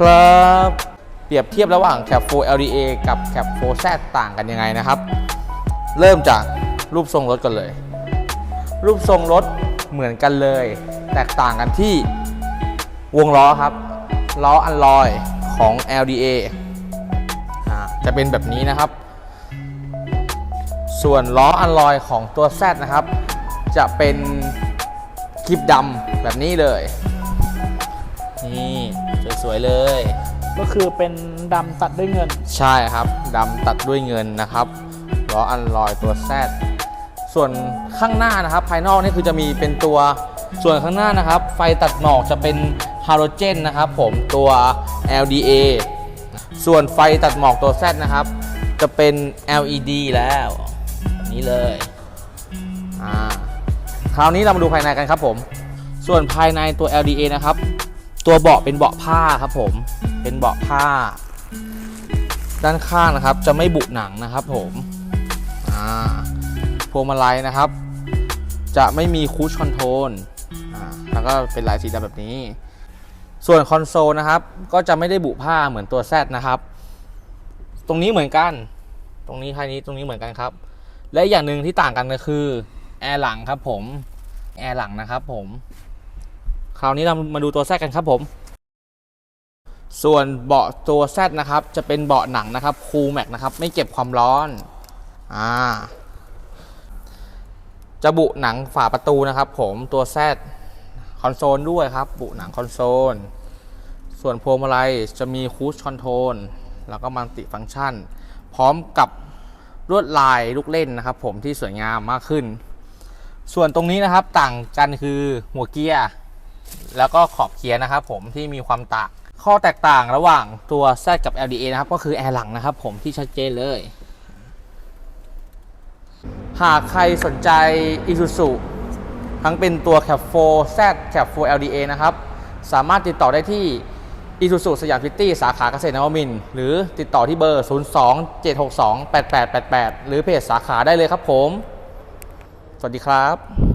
ครับ เปรียบเทียบระหว่าง Cap 4 LDA กับ Cap 4 Z ต่างกันยังไงนะครับ เริ่มจากรูปทรงรถก่อนเลย รูปทรงรถเหมือนกันเลย แตกต่างกันที่วงล้อครับ ล้ออันลอยของ LDA จะเป็นแบบนี้นะครับ ส่วนล้ออันลอยของตัว Z นะครับ จะเป็นคลิปดำแบบนี้เลย สวยๆเลย ก็คือเป็นดำตัดด้วยเงิน ใช่ครับดำตัดด้วยเงินนะครับล้ออันลอยตัว Z ส่วนข้างหน้านะครับ ภายนอกนี่คือจะมีเป็นตัวส่วนข้างหน้านะครับ ไฟตัดหมอกจะเป็นฮาโลเจนนะครับผมตัว LDA ส่วนไฟตัดหมอกตัว Z นะครับ จะเป็น LED แล้วแบบนี้เลยอ่าคราวนี้เรามาดูภายในกันครับผม ส่วนภายในตัว LDA นะครับ ตัวเบาะเป็นเบาะผ้าครับผม เป็นเบาะผ้า ด้านข้างนะครับ จะไม่บุหนังนะครับ ผมอ่าพวงมาลัยนะครับ จะไม่มีคูชคอนโทรลอ่าแล้วก็เป็นลายสีดำแบบนี้ ส่วนคอนโซลนะครับ ก็จะไม่ได้บุผ้าเหมือนตัว Z นะครับ ตรงนี้เหมือนกัน ตรงนี้ท้ายนี้ตรงนี้เหมือนกันครับ และอย่างหนึ่งที่ต่างกันก็คือแอร์หลังครับผมแอร์หลังนะครับผม คราวนี้เรามาดูตัว Z กันครับผม ส่วนเบาะตัว Z นะครับ จะเป็นเบาะหนังนะครับคูลแม็กนะครับ ไม่เก็บความร้อนอ่าจะบุหนังฝาประตูนะครับผมตัว Z คอนโซลด้วยครับ บุหนังคอนโซล ส่วนพวงมาลัยจะมีคูชคอนโทรลแล้วก็มัลติฟังก์ชัน พร้อมกับลวดลายลูกเล่นนะครับ ผมที่สวยงามมากขึ้น ส่วนตรงนี้นะครับต่างกันคือหัวเกียร์ แล้วก็ขอบเกียร์นะครับผมที่มีความต่างข้อแตกต่างระหว่างตัว Z กับ LDA นะครับก็คือแอร์หลังนะครับผมที่ชัดเจนเลย หากใครสนใจ Isuzu ทั้งเป็นตัว Cap 4 Z Cap 4 LDA นะครับ สามารถติดต่อได้ที่ Isuzu สยามซิตี้สาขาเกษตรนวมินทร์หรือติดต่อที่เบอร์ 02 762 8888 หรือเพจสาขาได้เลยครับผม สวัสดีครับ